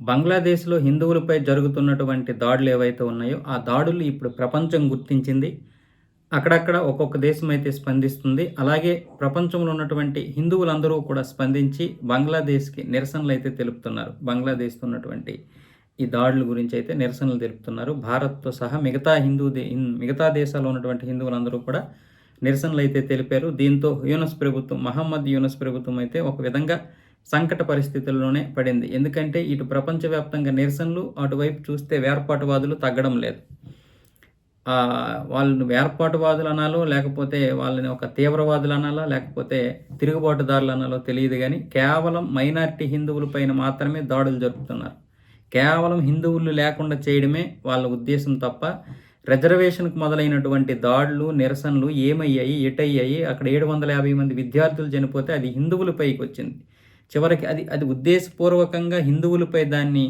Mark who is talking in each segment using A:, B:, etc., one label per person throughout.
A: బంగ్లాదేశ్లో హిందువులపై జరుగుతున్నటువంటి దాడులు ఏవైతే ఉన్నాయో ఆ దాడులు ఇప్పుడు ప్రపంచం గుర్తించింది. అక్కడక్కడ ఒక్కొక్క దేశం అయితే స్పందిస్తుంది. అలాగే ప్రపంచంలో ఉన్నటువంటి హిందువులందరూ కూడా స్పందించి బంగ్లాదేశ్కి నిరసనలు అయితే తెలుపుతున్నారు. బంగ్లాదేశ్తో ఉన్నటువంటి ఈ దాడుల గురించి అయితే నిరసనలు తెలుపుతున్నారు. భారత్తో సహా మిగతా హిందూ దే మిగతా దేశాల్లో ఉన్నటువంటి హిందువులందరూ కూడా నిరసనలు అయితే తెలిపారు. దీంతో యూనస్ ప్రభుత్వం మహమ్మద్ యూనస్ ప్రభుత్వం అయితే ఒక విధంగా సంకట పరిస్థితుల్లోనే పడింది. ఎందుకంటే ఇటు ప్రపంచవ్యాప్తంగా నిరసనలు అటువైపు చూస్తే వేర్పాటువాదులు తగ్గడం లేదు. వాళ్ళని వేర్పాటువాదులు అనాలో లేకపోతే వాళ్ళని ఒక తీవ్రవాదులు అనాలా లేకపోతే తిరుగుబాటుదారులు అనాలో తెలియదు కానీ కేవలం మైనారిటీ హిందువులపైన మాత్రమే దాడులు జరుపుతున్నారు. కేవలం హిందువులు లేకుండా చేయడమే వాళ్ళ ఉద్దేశం తప్ప రిజర్వేషన్కు మొదలైనటువంటి దాడులు నిరసనలు ఏమయ్యాయి ఎటయ్యాయి అక్కడ ఏడు వందల యాభై మంది విద్యార్థులు చనిపోతే అది హిందువులపైకి వచ్చింది. చివరికి అది అది ఉద్దేశపూర్వకంగా హిందువులపై దాన్ని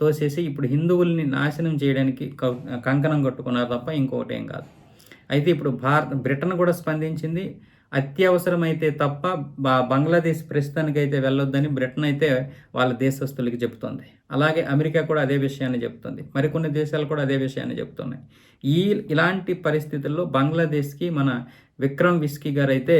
A: తోసేసి ఇప్పుడు హిందువుల్ని నాశనం చేయడానికి క- కంకణం కట్టుకున్నారు తప్ప ఇంకొకటి ఏం కాదు. అయితే ఇప్పుడు భారత్ బ్రిటన్ కూడా స్పందించింది అత్యవసరమైతే తప్ప బా బంగ్లాదేశ్ ప్రస్తుతానికి అయితే వెళ్ళొద్దని బ్రిటన్ అయితే వాళ్ళ దేశస్తులకి చెబుతోంది అలాగే అమెరికా కూడా అదే విషయాన్ని చెబుతుంది మరికొన్ని దేశాలు కూడా అదే విషయాన్ని చెబుతున్నాయి ఈ ఇలాంటి పరిస్థితుల్లో బంగ్లాదేశ్కి మన విక్రమ్ విస్కీ గారు అయితే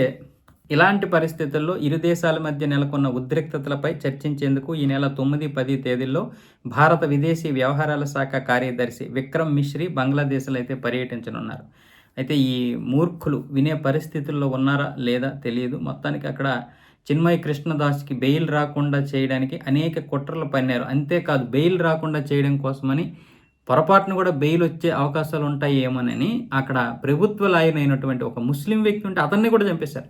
A: ఇలాంటి పరిస్థితుల్లో ఇరు దేశాల మధ్య నెలకొన్న ఉద్రిక్తతలపై చర్చించేందుకు ఈ నెల తొమ్మిది పది తేదీల్లో భారత విదేశీ వ్యవహారాల శాఖ కార్యదర్శి విక్రమ్ మిశ్రీ బంగ్లాదేశ్లో అయితే పర్యటించనున్నారు. అయితే ఈ మూర్ఖులు వినే పరిస్థితుల్లో ఉన్నారా లేదా తెలియదు. మొత్తానికి అక్కడ చిన్మయ్ కృష్ణదాస్కి బెయిల్ రాకుండా చేయడానికి అనేక కుట్రలు పన్నారు. అంతేకాదు బెయిల్ రాకుండా చేయడం కోసమని పొరపాటును కూడా బెయిల్ వచ్చే అవకాశాలు ఉంటాయి ఏమోనని అక్కడ ప్రభుత్వ లాయర్ అయినటువంటి ఒక ముస్లిం వ్యక్తి ఉంటే అతన్ని కూడా చంపేశారు.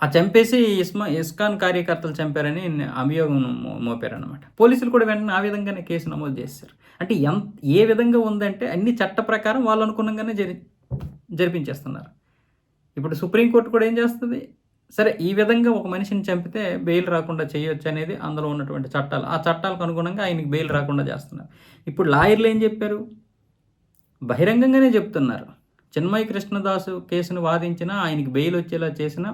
A: ఆ చంపేసి ఇస్మా ఇస్కాన్ కార్యకర్తలు చంపారని అభియోగం మోపారనమాట పోలీసులు కూడా వెంటనే ఆ విధంగానే కేసు నమోదు చేశారు. అంటే ఎంత ఏ విధంగా ఉందంటే అన్ని చట్ట ప్రకారం వాళ్ళు అనుకున్నగానే జరి జరిపించేస్తున్నారు. ఇప్పుడు సుప్రీంకోర్టు కూడా ఏం చేస్తుంది? సరే ఈ విధంగా ఒక మనిషిని చంపితే బెయిల్ రాకుండా చేయొచ్చు అనేది అందులో ఉన్నటువంటి చట్టాలు. ఆ చట్టాలకు అనుగుణంగా ఆయనకి బెయిల్ రాకుండా చేస్తున్నారు. ఇప్పుడు లాయర్లు ఏం చెప్పారు? బహిరంగంగానే చెప్తున్నారు. చిన్మయ కృష్ణదాసు కేసును వాదించినా ఆయనకి బెయిల్ వచ్చేలా చేసినా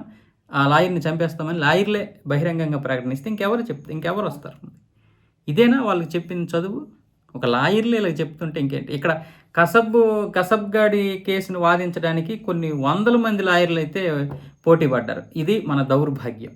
A: ఆ లాయర్ని చంపేస్తామని లాయర్లే బహిరంగంగా ప్రకటిస్తే ఇంకెవరు చెప్తే ఇంకెవరు వస్తారు? ఇదేనా వాళ్ళకి చెప్పిన చదువు? ఒక లాయర్లే ఇలా చెప్తుంటే ఇంకేంటి? ఇక్కడ కసబ్ కసబ్గాడి కేసును వాదించడానికి కొన్ని వందల మంది లాయర్లు అయితే పోటీ పడ్డారు. ఇది మన దౌర్భాగ్యం.